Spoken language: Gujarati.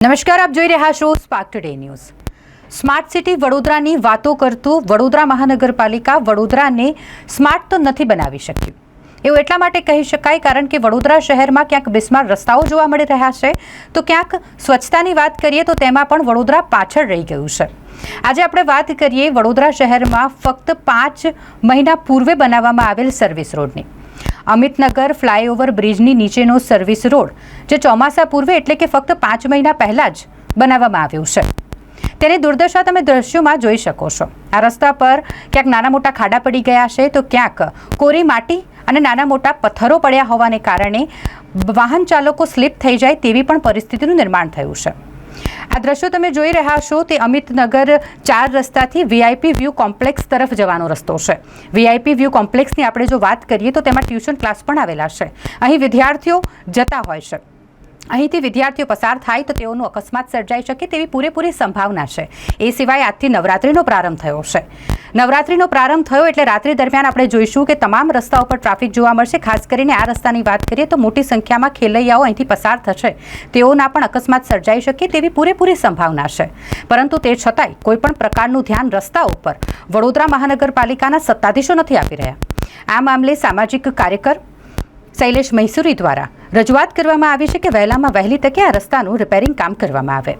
નમસ્કાર, આપ જોઈ રહ્યા છો Spark Today News Smart City વડોદરાની વાતો કરતું વડોદરા મહાનગરપાલિકા વડોદરાને સ્માર્ટ તો નથી બનાવી શક્યું. એવું એટલા માટે કહી શકાય, કારણ કે વડોદરા શહેરમાં ક્યાંક બિસ્માર રસ્તાઓ જોવા મળી રહ્યા છે. તો ક્યાંક સ્વચ્છતાની વાત કરીએ તો તેમાં પણ વડોદરા પાછળ રહી ગયું છે. આજે આપણે વાત કરીએ વડોદરા શહેરમાં ફક્ત પાંચ મહિના પૂર્વે બનાવવામાં આવેલ સર્વિસ રોડની અમિતનગર ફ્લાયઓવર બ્રિજની નીચેનો સર્વિસ રોડ, જે ચોમાસા પૂર્વે એટલે કે ફક્ત પાંચ મહિના પહેલાં જ બનાવવામાં આવ્યું છે. તેની દુર્દશા તમે દ્રશ્યોમાં જોઈ શકો છો. આ રસ્તા પર ક્યાંક નાના મોટા ખાડા પડી ગયા છે, તો ક્યાંક કોરી માટી અને નાના મોટા પથ્થરો પડ્યા હોવાને કારણે વાહન ચાલકો સ્લીપ થઈ જાય તેવી પણ પરિસ્થિતિનું નિર્માણ થયું છે. આ દ્રશ્યો તમે જોઈ રહ્યા છો તે અમિતનગર ચાર રસ્તાથી વીઆઈપી વ્યૂ કોમ્પ્લેક્સ તરફ જવાનો રસ્તો છે. વીઆઈપી વ્યૂ કોમ્પ્લેક્સની આપણે જો વાત કરીએ તો તેમાં ટ્યુશન ક્લાસ પણ આવેલા છે. અહીં વિદ્યાર્થીઓ જતા હોય છે. અહીંથી વિદ્યાર્થીઓ પસાર થાય તો તેઓનો અકસ્માત સર્જાઈ શકે તેવી પૂરેપૂરી સંભાવના છે. એ સિવાય આજથી નવરાત્રિનો પ્રારંભ થયો છે. નવરાત્રિનો પ્રારંભ થયો એટલે રાત્રિ દરમિયાન આપણે જોઈશું કે તમામ રસ્તાઓ પર ટ્રાફિક જોવા મળશે. ખાસ કરીને આ રસ્તાની વાત કરીએ તો મોટી સંખ્યામાં ખેલૈયાઓ અહીંથી પસાર થશે. તેઓના પણ અકસ્માત સર્જાઈ શકે તેવી પૂરેપૂરી સંભાવના છે. પરંતુ તે છતાંય કોઈપણ પ્રકારનું ધ્યાન રસ્તા ઉપર વડોદરા મહાનગરપાલિકાના સત્તાધીશો નથી આપી રહ્યા. આ મામલે સામાજિક કાર્યકર શૈલેષ મૈસુરી દ્વારા રજૂઆત કરવામાં આવી છે કે વહેલામાં વહેલી તકે આ રસ્તાનું રિપેરિંગ કામ કરવામાં આવે.